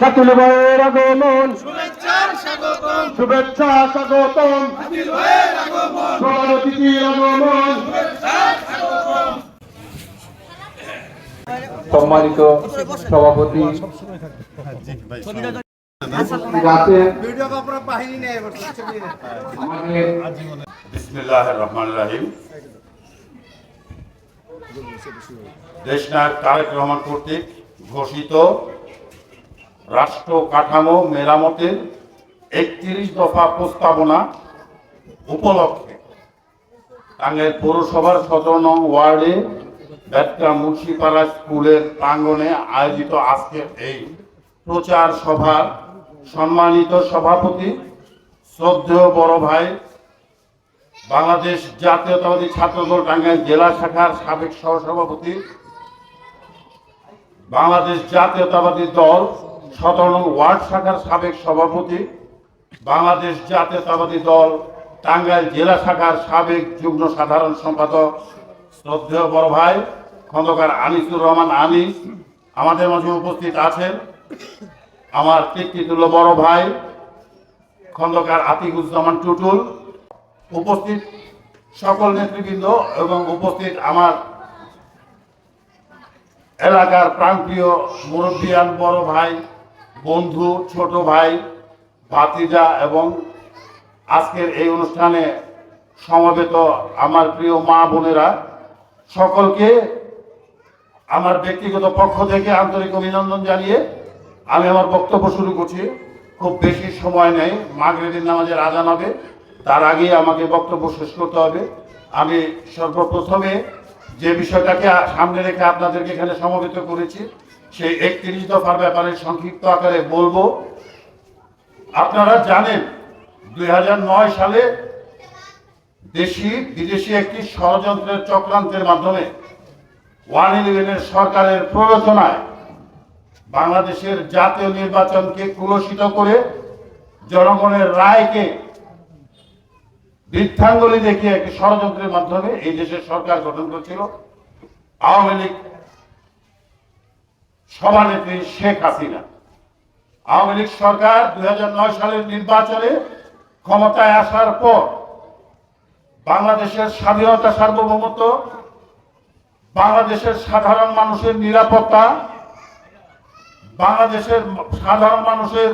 শাকিল ভাইয়ের আগমন। শুভেচ্ছার স্বাগতম। শুভেচ্ছা স্বাগতম। আমির ভাইয়ের আগমন। প্রধান অতিথির আগমন। সম্মানিত সভাপতি। আমাদের রহমান রাহিম। দেশনায়ক তারেক রহমান কর্তৃক ঘোষিত রাষ্ট্র কাঠামো মেরামতের একত্রিশ দফা প্রস্তাবনা উপলক্ষে টাঙ্গাইল পৌরসভার সতেরো নং ওয়ার্ডে বেতকা মুন্সিপাড়া স্কুলের প্রাঙ্গণে আয়োজিত আজকের এই প্রচার সভার সম্মানিত সভাপতি শ্রদ্ধেয় বড় ভাই বাংলাদেশ জাতীয়তাবাদী ছাত্রদল টাঙ্গাইল জেলা শাখার সাবেক সহসভাপতি। বাংলাদেশ জাতীয়তাবাদী দল সতেরো ওয়ার্ড শাখার সাবেক সভাপতি। বাংলাদেশ জাতীয়তাবাদী দল টাঙ্গাইল জেলা শাখার সাবেক যুগ্ম সাধারণ সম্পাদক শ্রদ্ধেয় বড় ভাই খন্দকার আনিসুর রহমান আনিস আমাদের মাঝে উপস্থিত আছেন আমার পিতৃতুল্য বড় ভাই খন্দকার আতিকুজ্জামান টুটুল। উপস্থিত সকল নেতৃবৃন্দ এবং উপস্থিত আমার এলাকার প্রাণপ্রিয় মুরব্বিয়ান বড় ভাই, বন্ধু, ছোট ভাই, ভাতিজা এবং আজকের এই অনুষ্ঠানে সমবেত আমার প্রিয় মা বোনেরা, সকলকে আমার ব্যক্তিগত পক্ষ থেকে আন্তরিক অভিনন্দন জানিয়ে আমি আমার বক্তব্য শুরু করছি। খুব বেশি সময় নেই, মাগরিবের নামাজের আজান হবে। তার আগে আমাকে বক্তব্য শেষ করতে হবে। আমি সর্বপ্রথমে যে বিষয়টাকে সামনে রেখে আপনাদেরকে এখানে সমবেত করেছি, সেই একত্রিশ দফার ব্যাপারে সংক্ষিপ্ত আকারে বলব। আপনারা জানেন, দুই হাজার নয় সালে দেশি, বিদেশি একটি ষড়যন্ত্রের চক্রান্তের মাধ্যমে ওয়ান ইলেভেনের সরকারের প্ররোচনায় বাংলাদেশের জাতীয় নির্বাচনকে কুলসিত করে জনগণের রায়কে বৃদ্ধাঙ্গুলি দেখিয়ে একটি ষড়যন্ত্রের মাধ্যমে এই দেশের সরকার গঠন করেছিল। আওয়ামী লীগ সভানেত্রী শেখ হাসিনা। আওয়ামী লীগ সরকার দু হাজার নয় সালের নির্বাচনে ক্ষমতায় আসার পর বাংলাদেশের স্বাধীনতা সার্বভৌমত্ব, বাংলাদেশের সাধারণ মানুষের নিরাপত্তা, বাংলাদেশের সাধারণ মানুষের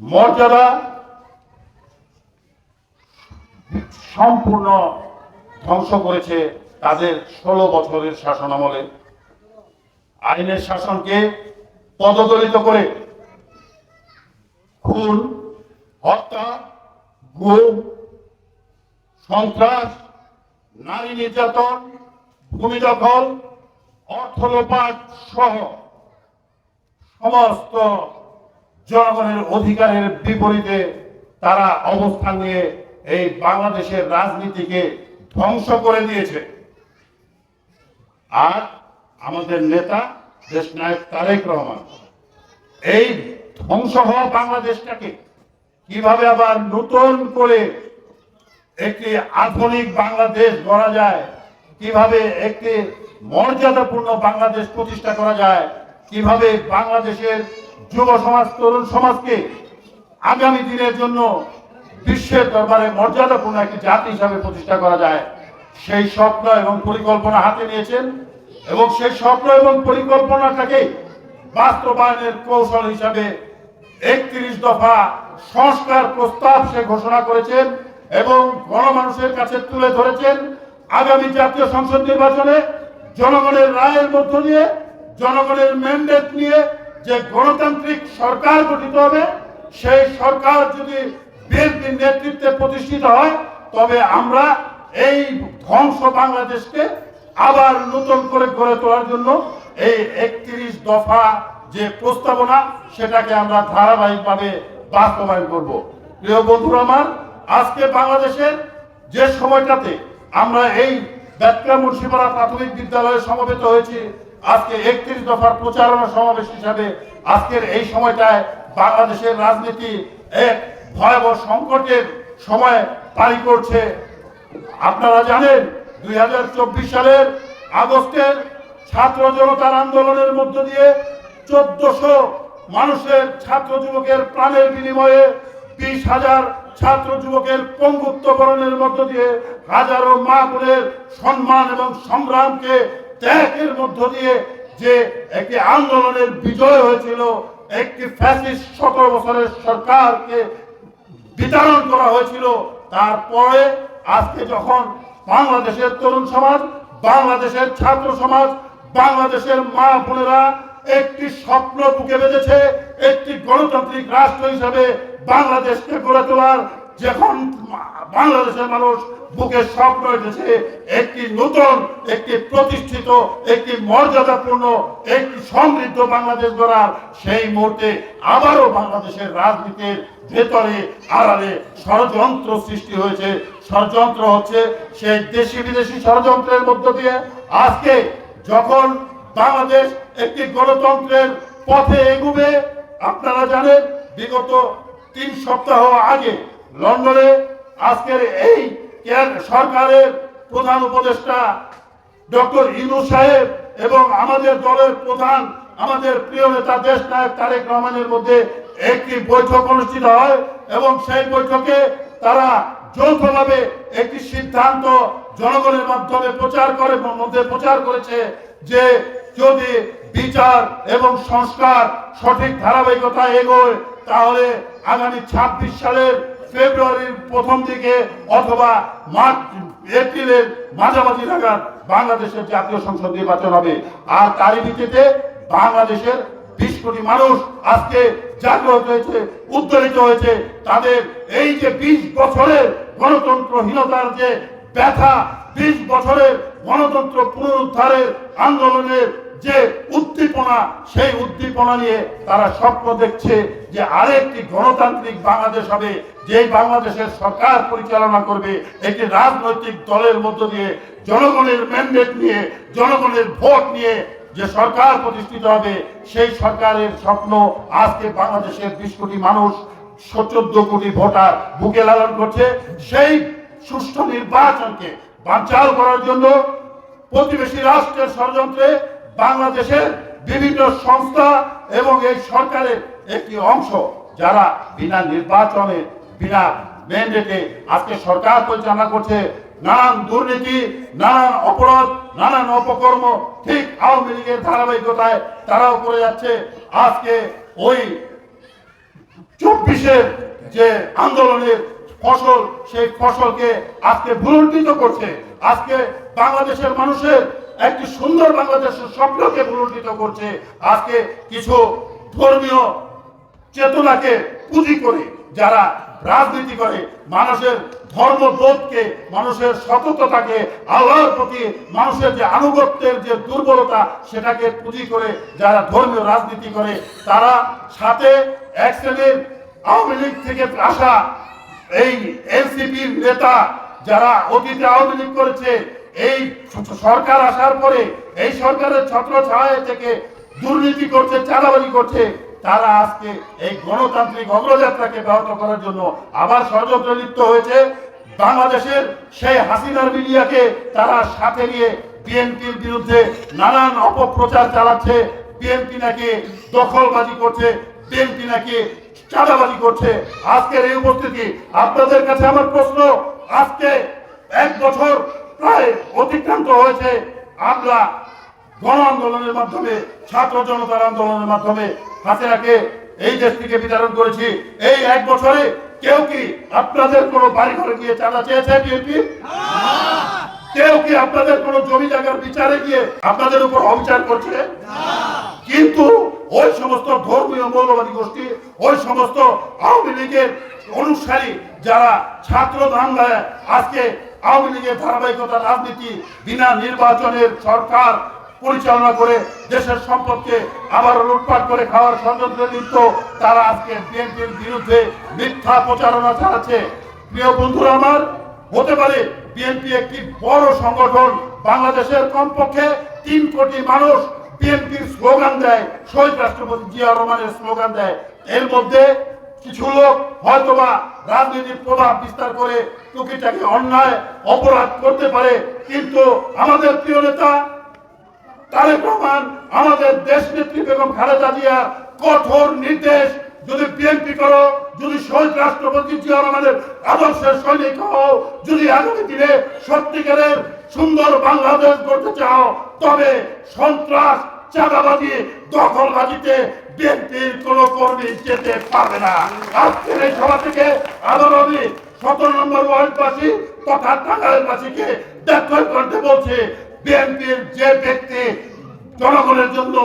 মর্যাদা সম্পূর্ণ ধ্বংস করেছে তাদের ষোলো বছরের শাসন আমলে। আইনের শাসনকে পদদলিত করে খুন, হত্যা, গুম, সন্ত্রাস, নারী নির্যাতন, ভূমি দখল, অর্থ লোপাট সহ সমস্ত জনগণের অধিকারের বিপরীতে তারা অবস্থান নিয়ে এই বাংলাদেশের রাজনীতিকে ধ্বংস করে দিয়েছে। আর আমাদের নেতা দেশনায়ক তারেক রহমান, এই ধ্বংস হওয়া বাংলাদেশটাকে কীভাবে আবার নতুন করে একটি আধুনিক বাংলাদেশ গড়া যায়, কীভাবে একটি মর্যাদাপূর্ণ বাংলাদেশ প্রতিষ্ঠা করা যায়, কীভাবে বাংলাদেশের যুব সমাজ, তরুণ সমাজকে আগামী দিনের জন্য বিশ্বের দরবারে মর্যাদাপূর্ণ একটি জাতি হিসাবে প্রতিষ্ঠা করা যায়। সেই স্বপ্ন এবং পরিকল্পনা হাতে নিয়েছেন এবং সেই স্বপ্ন এবং পরিকল্পনাটাকে বাস্তবায়নের কৌশল হিসাবে একত্রিশ দফা সংস্কার প্রস্তাব সে ঘোষণা করেছেন এবং গণমানুষের কাছে তুলে ধরেছেন। আগামী জাতীয় সংসদ নির্বাচনে জনগণের রায়ের মধ্য দিয়ে, জনগণের ম্যান্ডেট নিয়ে যে গণতান্ত্রিক সরকার গঠিত হবে, সেই সরকার যদি বিএনপির নেতৃত্বে প্রতিষ্ঠিত হয়, তবে আমরা এই ধ্বংস বাংলাদেশকে আবার নতুন করে গড়ে তোলার জন্য এই একত্রিশ দফা যে প্রস্তাবনা, সেটাকে আমরা ধারাবাহিকভাবে বাস্তবায়ন করব। প্রিয় বন্ধুরা আমার, আজকে বাংলাদেশের যে সময়টাতে আমরা এই ব্যক্রা মুন্সিপাড়া প্রাথমিক বিদ্যালয়ে সমবেত হয়েছি, আজকে একত্রিশ দফার প্রচারণা সমাবেশ হিসাবে আজকের এই সময়টায় বাংলাদেশের রাজনীতি এক ভয়াবহ সংকটের সময় পারি করছে আপনারা জানেন, দুই হাজার চব্বিশ সালের আগস্টের ছাত্র জনতার আন্দোলনের মধ্য দিয়ে চোদ্দশো মানুষের ছাত্র যুবকের প্রাণের বিনিময়ে বিশ হাজার ছাত্র যুবকের পঙ্গুত্ব বরণের মধ্য দিয়ে হাজারো মা বোনের সম্মান এবং সংগ্রামকে ত্যাগের মধ্য দিয়ে যে একটি আন্দোলনের বিজয় হয়েছিল, একটি ফ্যাসিস্ট সতেরো বছরের সরকারকে বিতরণ করা হয়েছিল। তারপরে আজকে যখন বাংলাদেশের তরুণ সমাজ, বাংলাদেশের ছাত্র সমাজ, বাংলাদেশের মা বোনেরা একটি স্বপ্ন বুকে বেঁধেছে, একটি গণতান্ত্রিক রাষ্ট্র হিসাবে বাংলাদেশকে গড়ে তোলার যখন বাংলাদেশের মানুষ বুকে স্বপ্ন এসেছে একটি নতুন, একটি প্রতিষ্ঠিত, একটি মর্যাদাপূর্ণ, একটি সমৃদ্ধ বাংলাদেশ গড়ার সেই মুহূর্তে আবারও বাংলাদেশের রাজনীতির ভেতরে, আড়ালে ষড়যন্ত্র সৃষ্টি হয়েছে। ষড়যন্ত্র হচ্ছে সেই দেশি বিদেশি ষড়যন্ত্রের মধ্য দিয়ে। আজকে যখন বাংলাদেশ একটি গণতন্ত্রের পথে এগুবে, আপনারা জানেন, বিগত তিন সপ্তাহ আগে লন্ডনে আজকের এই সরকারের প্রধান উপদেষ্টা ডক্টর ইনু সাহেব এবং আমাদের দলের প্রধান, আমাদের প্রিয় নেতা দেশ নায়ক তারেক রহমানের মধ্যে একটি বৈঠক অনুষ্ঠিত হয় এবং সেই বৈঠকে তারা যৌথভাবে একটি সিদ্ধান্ত জনগণের মাধ্যমে প্রচার করে মধ্যে প্রচার করেছে যে যদি বিচার এবং সংস্কার সঠিক ধারাবাহিকতা এগোয়, তাহলে আগামী ছাব্বিশ সালের ফেব্রুয়ারির প্রথম দিকে অথবা মার্চ, এপ্রিলের মাঝামাঝি নাগাদ বাংলাদেশের জাতীয় সংসদ নির্বাচন হবে। আর তারই ভিত্তিতে বাংলাদেশের বিশ কোটি মানুষ আজকে জাগ্রত হয়েছে উদ্দলিত হয়েছে। তাদের এই যে বিশ বছরের গণতন্ত্রহীনতার যে ব্যথা, বিশ বছরের গণতন্ত্র পুনরুদ্ধারের আন্দোলনের যে উদ্দীপনা, সেই উদ্দীপনা নিয়ে তারা স্বপ্ন দেখছে যে আরেকটি গণতান্ত্রিক বাংলাদেশ হবে যে বাংলাদেশের সরকার পরিচালনা করবে, একটি রাজনৈতিক দলের মধ্য দিয়ে জনগণের ম্যান্ডেট নিয়ে, জনগণের ভোট নিয়ে যে সরকার প্রতিষ্ঠিত হবে, সেই সরকারের স্বপ্ন আজকে বাংলাদেশের বিশ কোটি মানুষ, চোদ্দ কোটি ভোটার বুকে লালন করছে। সেই সুষ্ঠু নির্বাচনকে বানচাল করার জন্য প্রতিবেশী রাষ্ট্রের ষড়যন্ত্রে বাংলাদেশের বিভিন্ন সংস্থা এবং এই সরকারের একটি অংশ যারা বিনা নির্বাচনে, বিনা ম্যান্ডেটে আজকে সরকার পরিচালনা করছে, নানান দুর্নীতি, নানান অপরাধ, নানান অপকর্ম, ঠিক আওয়ামী লীগের ধারাবাহিকতায় তারাও করে যাচ্ছে। আজকে ওই চব্বিশের যে আন্দোলনের ফসল, সেই ফসলকে আজকে ভুলুণ্ঠিত করছে। আজকে বাংলাদেশের মানুষের একটি সুন্দর বাংলাদেশের স্বপ্নকে ভুলুণ্ঠিত করছে। আজকে কিছু ধর্মীয় চেতনাকে পুঁজি করে যারা রাজনীতি করে, মানুষের ধর্মবোধকে, মানুষের সততাকে আল্লাহর প্রতি মানুষের যে আনুগত্যের যে দুর্বলতা, সেটাকে পুঁজি করে যারা ধর্মীয় রাজনীতি করে, তারা সাথে এক শ্রেণির আওয়ামী লীগ থেকে আসা এই এনসিপির নেতা, যারা অতীতে আওয়ামী লীগ করেছে এই সরকার আসার পরে এই সরকারের ছত্র ছায় থেকে দুর্নীতি করছে, চাঁদাবাজি করছে, তারা আজকে এই গণতান্ত্রিক অগ্রযাত্রাকে ব্যাহত করার জন্য আবার ষড়যন্ত্রে লিপ্ত হয়েছে। বাংলাদেশের সেই হাসিনার মিডিয়াকে তারা সাথে নিয়ে বিএনপির বিরুদ্ধে নানান অপপ্রচার চালাচ্ছে। বিএনপি নাকি দখলবাজি করছে, বিএনপি নাকি চাঁদাবাজি করছে। আজকের এই উপস্থিতি, আপনাদের কাছে আমার প্রশ্ন, আজকে এক বছর প্রায় অতিক্রান্ত হয়েছে। আমরা গণ আন্দোলনের মাধ্যমে, ছাত্র জনতার আন্দোলনের মাধ্যমে হাসিনাকে এই দেশ থেকে বিতরণ করেছি। এই এক বছরে কেউ কি আপনাদের কোনো বাড়ি ঘরে গিয়ে চাঁদা চেয়েছে বিএনপি? কেউ কি আপনাদের কোনো জমি জায়গার বিচারে গিয়ে আপনাদের উপর অবিচার করছে? কিন্তু ওই সমস্ত ধর্মীয় মৌলবাদী গোষ্ঠী, ওই সমস্ত আওয়ামী লীগের অনুসারী যারা ছাত্র দাঙ্গায় আজকে আওয়ামী লীগের ধারাবাহিকতা রাজনীতি বিনা নির্বাচনের সরকার পরিচালনা করে দেশের সম্পদকে আবার লুটপাট করে খাওয়ার ষড়যন্ত্রে লিপ্ত তারা আজকে বিএনপির বিরুদ্ধে মিথ্যা প্রচারণা চালাচ্ছে। প্রিয় বন্ধুরা আমার, হতে পারে বিএনপি একটি বড় সংগঠন, বাংলাদেশের কমপক্ষে তিন কোটি মানুষ বিএনপির স্লোগান দেয়, শহীদ রাষ্ট্রপতি জিয়া রহমানের স্লোগান দেয়। এর মধ্যে কিছু লোক হয়তোবা রাজনীতির প্রভাব বিস্তার করে টুকিটাকি অন্যায়, অপরাধ করতে পারে, কিন্তু আমাদের প্রিয় নেতা তারেক রহমান, আমাদের দেশ নেত্রী বেগম খালেদা জিয়া, কঠোর নির্দেশ, যদি বিএনপি করো, যদি শহীদ রাষ্ট্রপতি জিয়া রহমানের আদর্শের সৈনিক হও, যদি আগামী দিনে সত্যিকারের সুন্দর বাংলাদেশ করতে চাও, তবে সন্ত্রাস চাঁদাবাজি, দখলবাজিতে বিএনপির কোনো কর্মী যেতে পারবে না। আজকের এই সভা থেকে আবার সতেরো নম্বর ওয়ার্ডবাসী তথা টাঙ্গাইলবাসীকে দেখতে করতে বলছে বিএনপির যে ব্যক্তি জনগণের জন্য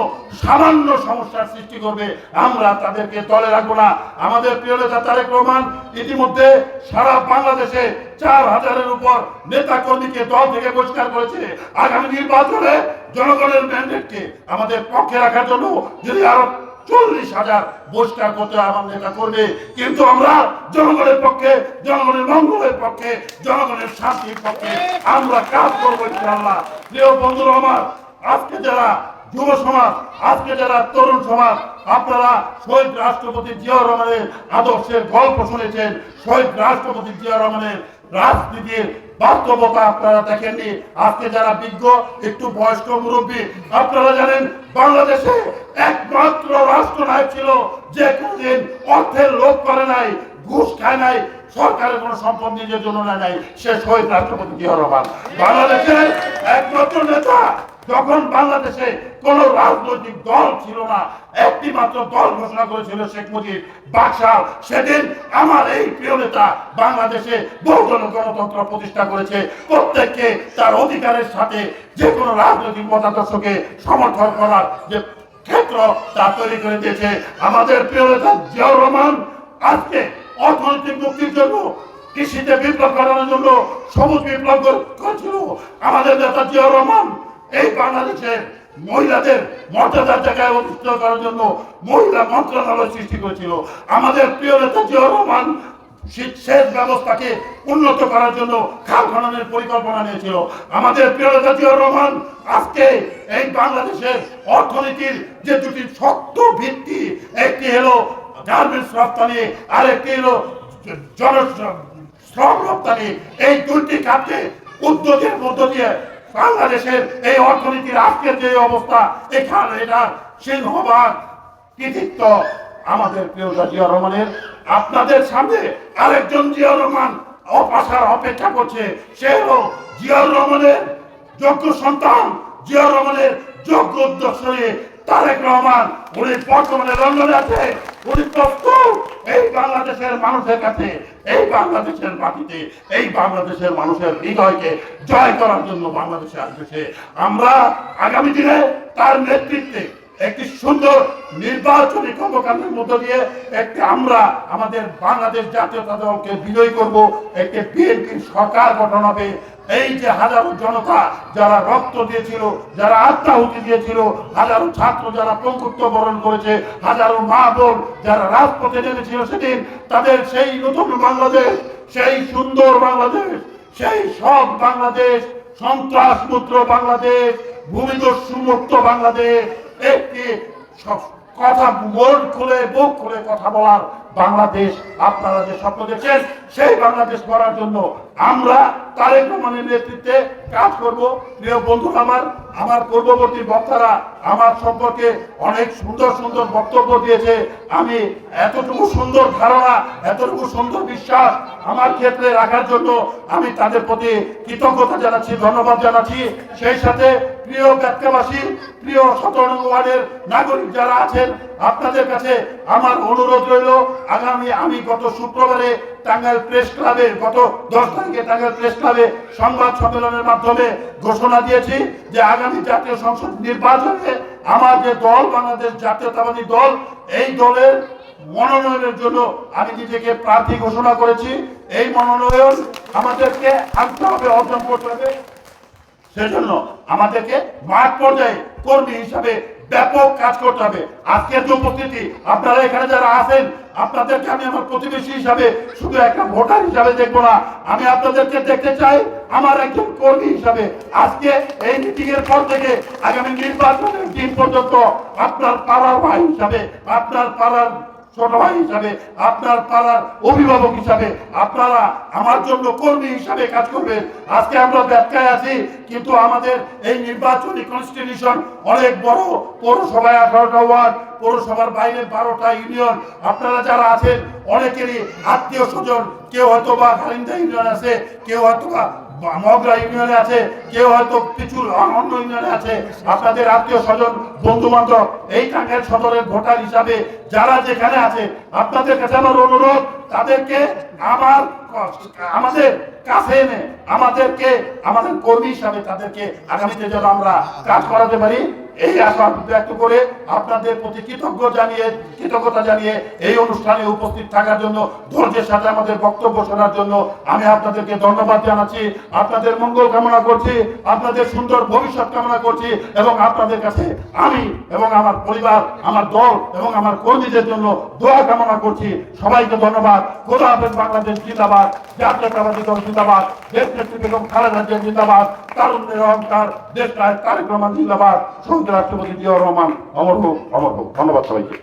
সামান্য সমস্যার সৃষ্টি করবে। আমরা তাদেরকে দলে রাখব না। আমাদের প্রিয় নেতা তারেক রহমান ইতিমধ্যে সারা বাংলাদেশে চার হাজারের উপর নেতা কর্মীকে দল থেকে বহিষ্কার করেছে। আগামী নির্বাচনে জনগণের ম্যান্ডেটকে আমাদের পক্ষে রাখার জন্য যদি আরও চল্লিশ হাজার বহিষ্কার করতে আমার নেতা করবে কিন্তু আমরা জনগণের পক্ষে, জনগণের মঙ্গলের পক্ষে, জনগণের শান্তির পক্ষে আমরা কাজ করব ইনশাআল্লাহ। প্রিয় বন্ধুরা আমার আজকে যারা যুব সমাজ, আজকে যারা তরুণ সমাজ, আপনারা শহীদ রাষ্ট্রপতি জিয়াউর রহমানের আদর্শের গল্প শুনেছেন। শহীদ রাষ্ট্রপতি জিয়া রহমানের রাজনীতির বাস্তবতা আপনারা দেখেননি। আজকে যারা বিজ্ঞ একটু বয়স্ক মুরব্বী, আপনারা জানেন বাংলাদেশে একমাত্র রাষ্ট্রনায়ক ছিল যে কোনদিন অর্থের লোভ করে নাই, ঘুষ খায় নাই, সরকারের কোনো সম্পদ নিজের জন্য নেয় নাই, সে শহীদ রাষ্ট্রপতি জিয়া রহমান। বাংলাদেশের একমাত্র নেতা যখন বাংলাদেশে কোন রাজনৈতিক দল ছিল না। একটি মাত্র দল ঘোষণা করেছিল শেখ মুজিব। বাকশাল সেদিন আমার এই প্রিয় নেতা বাংলাদেশে বহুজন গণতন্ত্র প্রতিষ্ঠা করেছে। প্রত্যেককে তার অধিকারের সাথে যে কোনো রাজনৈতিক মতাদর্শকে সমর্থন করার যে ক্ষেত্র তা তৈরি করে দিয়েছে। আমাদের প্রিয় নেতা জিয়াউর রহমান আজকে অর্থনৈতিক মুক্তির জন্য, কৃষিতে বিপ্লব করানোর জন্য সবুজ বিপ্লব করেছিল আমাদের নেতা জিয়াউর রহমান এই বাংলাদেশের মহিলাদের মর্যাদার জায়গায় অধিষ্ঠিত করার জন্য মহিলা মন্ত্রণালয় সৃষ্টি করেছিল। আমাদের প্রিয় নেতা জিয়াউর রহমান সেচ ব্যবস্থাকে উন্নত করার জন্য খাল খননের পরিকল্পনা নিয়েছিল। আমাদের প্রিয় জিয়াউর রহমান আজকে এই বাংলাদেশের অর্থনীতির যে দুটি শক্ত ভিত্তি, একটি হলো গার্মেন্টস রপ্তানি, আরেকটি হলো জন শ্রম রপ্তানি, এই দুটি খাতে উদ্যোগের মধ্য দিয়ে বাংলাদেশের এই অর্থনীতির আজকের যে অবস্থা, এখানে এটার সিংহভাগ কৃতিত্ব আমাদের প্রিয় জিয়া রহমানের। আপনাদের সামনে আরেকজন জিয়া রহমান অপাসার অপেক্ষা করছে, সে হলো জিয়াউর রহমানের যোগ্য সন্তান জিয়া রহমানের যোগ্য উদ্দেশ্যে তারেক রহমান। উনি বর্তমানে লন্ডনে আছে, উনি প্রস্তুত এই বাংলাদেশের মানুষের কাছে। এই বাংলাদেশের মাটিতে, এই বাংলাদেশের মানুষের হৃদয়কে জয় করার জন্য বাংলাদেশে আসবে আমরা আগামী দিনে তার নেতৃত্বে একটি সুন্দর নির্বাচনী কর্মকাণ্ডের মধ্য দিয়ে একটি আমরা আমাদের বাংলাদেশ জাতীয়তা দলকে বিজয়ী করব, একটি বিএনপির সরকার গঠন হবে। এই যে হাজারো জনতা যারা রক্ত দিয়েছিল, যারা আত্মাহুতি দিয়েছিল, হাজারো ছাত্র যারা পঙ্কুত্ব বরণ করেছে, হাজারো মা বোন যারা রাজপথে নেমেছিল সেদিন, তাদের সেই নতুন বাংলাদেশ, সেই সুন্দর বাংলাদেশ, সেই সব বাংলাদেশ, সন্ত্রাস মুক্ত বাংলাদেশ, ভূমিদস্যু মুক্ত বাংলাদেশ একটি কথা মন খুলে বুক খুলে কথা বলার বাংলাদেশ, আপনারা যে স্বপ্ন দেখছেন, সেই বাংলাদেশ করার জন্য আমরা তারেক রহমানের নেতৃত্বে কাজ করব। প্রিয় বন্ধু আমার আমার পূর্ববর্তী বক্তারা আমার সম্পর্কে অনেক সুন্দর সুন্দর বক্তব্য দিয়েছে। আমি এতটুকু সুন্দর ধারণা, এতটুকু সুন্দর বিশ্বাস আমার ক্ষেত্রে রাখার জন্য আমি তাদের প্রতি কৃতজ্ঞতা জানাচ্ছি, ধন্যবাদ জানাচ্ছি। সেই সাথে প্রিয় ব্যাখ্যাবাসী প্রিয় সতেরো ওয়ার্ডের নাগরিক যারা আছেন আপনাদের কাছে আমার অনুরোধ রইল, আগামী আমি গত শুক্রবারে টাঙ্গাইল প্রেস ক্লাবে গত দশ তারিখে টাঙ্গাইল প্রেস ক্লাবে সংবাদ সম্মেলনের মাধ্যমে ঘোষণা দিয়েছি যে আগামী জাতীয় সংসদ নির্বাচনে আমার যে দল, বাংলাদেশ জাতীয়তাবাদী দল, এই দলের মনোনয়নের জন্য আমি নিজেকে প্রার্থী ঘোষণা করেছি। এই মনোনয়ন আমাদেরকে আনতে হবে, অর্জন করতে হবে। সেজন্য আমাদেরকে মাঠ পর্যায়ে কর্মী হিসাবে ব্যাপক কাজ করতে হবে। আজকের যে উপস্থিতি, আপনারা এখানে যারা আছেন, আপনাদেরকে আমি আমার প্রতিবেশী হিসাবে শুধু একটা ভোটার হিসাবে দেখব না, আমি আপনাদেরকে দেখতে চাই আমার একজন কর্মী হিসাবে। আজকে এই মিটিং এর পর থেকে আগামী নির্বাচনের দিন পর্যন্ত আপনার পাড়ার ভাই হিসাবে, আপনার পাড়ার ছোট ভাই হিসাবে আপনার পাড়ার অভিভাবক হিসাবে আপনারা আমার জন্য কর্মী হিসাবে কাজ করবেন। আজকে আমরা ব্যাখ্যায় আছি, কিন্তু আমাদের এই নির্বাচনী কনস্টিটিউশন অনেক বড় পৌরসভায় আঠারোটা ওয়ার্ড, পৌরসভার বাইরে বারোটা ইউনিয়ন। আপনারা যারা আছেন, অনেকেরই আত্মীয় স্বজন, কেউ হয়তো বা খালিন্দা ইউনিয়ন আছে, কেউ হয়তো বা মগরা ইউনিয়নে আছে, কেউ হয়তো কিছু অন্য ইউনিয়নে আছে। আপনাদের আত্মীয় স্বজন বন্ধু বান্ধব এই টাঙ্গাইল সদরের ভোটার হিসাবে যারা যেখানে আছে, আপনাদের কাছে আমার অনুরোধ, তাদেরকে আমার আমাদের কাছে এনে, আমাদেরকে, আমাদের কর্মী হিসাবে তাদেরকে আগামীতে যেন আমরা কাজ করাতে পারি। এই আশা ব্যক্ত করে আপনাদের প্রতি কৃতজ্ঞ জানিয়ে, কৃতজ্ঞতা জানিয়ে এই অনুষ্ঠানে উপস্থিত থাকার জন্য, ধৈর্যের সাথে আমাদের বক্তব্য শোনার জন্য আমি আপনাদেরকে ধন্যবাদ জানাচ্ছি। আপনাদের মঙ্গল কামনা করছি, আপনাদের সুন্দর ভবিষ্যৎ কামনা করছি এবং আপনাদের কাছে আমি এবং আমার পরিবার, আমার দল এবং আমার কর্মীদের জন্য দোয়া কামনা করছি। সবাইকে ধন্যবাদ। খোদা হাফেজ বাংলাদেশ জিন্দাবাদ জাতীয়তাবাদী দল জিন্দাবাদ, দেশ নেত্রী বেগম খালেদা জিয়া জিন্দাবাদ তারুণ্যের অহংকার, দেশ রহমান জিন্দাবাদ। শহীদ রাষ্ট্রপতি জিয়াউর রহমান অমর হোক অমর হোক। ধন্যবাদ সবাইকে।